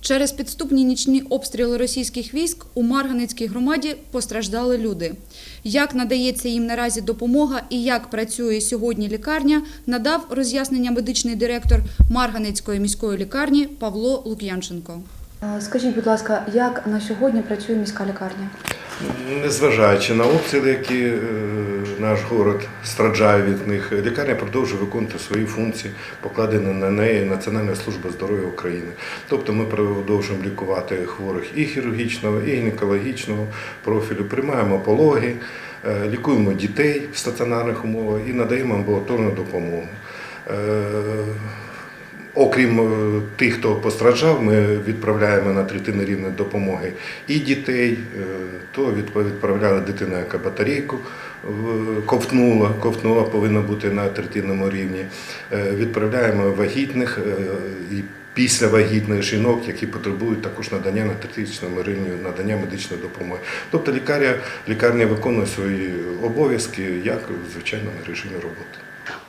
Через підступні нічні обстріли російських військ у Марганицькій громаді постраждали люди. Як надається їм наразі допомога і як працює сьогодні лікарня, надав роз'яснення медичний директор Марганицької міської лікарні Павло Лук'янченко. Е, Скажіть, будь ласка, як на сьогодні працює міська лікарня? Незважаючи на обстріли, які е, наш город страждає від них, лікарня продовжує виконувати свої функції, покладені на неї Національна служба здоров'я України. Тобто ми продовжуємо лікувати хворих і хірургічного, і гінекологічного профілю, приймаємо пологи, е, лікуємо дітей в стаціонарних умовах і надаємо амбулаторну допомогу. Е, Окрім е, тих, хто постраждав, ми відправляємо на третини рівня допомоги і дітей. Е, То відп- відправляли дитину, яка батарейку в- ковтнула, ковтнула повинна бути на третинному рівні. Е, Відправляємо вагітних е, і післявагітних жінок, які потребують також надання на третичному рівні надання медичної допомоги. Тобто лікарня, лікарня виконує свої обов'язки як в звичайному режимі роботи.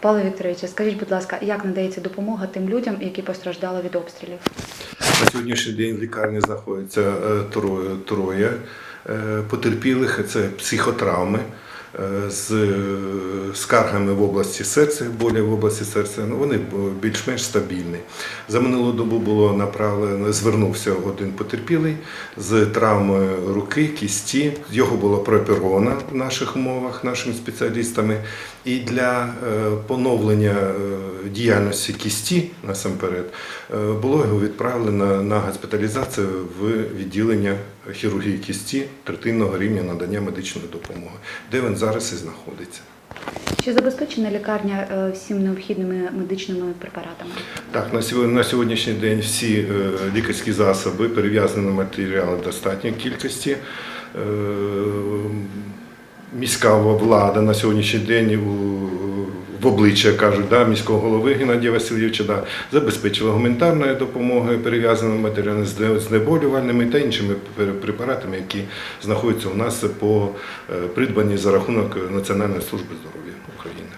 Павло Вікторовичу, скажіть, будь ласка, як надається допомога тим людям, які постраждали від обстрілів? На сьогоднішній день в лікарні знаходиться е, троє, троє е, потерпілих. Це психотравми е, з скаргами в області серця, болі в області серця. Ну, вони більш-менш стабільні. За минулу добу було направлено, звернувся один потерпілий з травмою руки, кісті. Його було прооперовано в наших умовах нашими спеціалістами. І для е, поновлення е, діяльності кісті насамперед е, було його відправлено на госпіталізацію в відділення хірургії кісті третинного рівня надання медичної допомоги, де він зараз і знаходиться. Чи забезпечена лікарня е, всім необхідними медичними препаратами? Так, на сьогодні, на сьогоднішній день всі е, лікарські засоби, перев'язані матеріали достатньої кількості. Е, міська влада на сьогоднішній день у, в обличчя кажуть, да, міського голови Геннадія Васильовича да, забезпечила гуманітарною допомогою, перев'язаними матеріалами, знеболювальними та іншими препаратами, які знаходяться у нас по е, придбанні за рахунок Національної служби здоров'я України.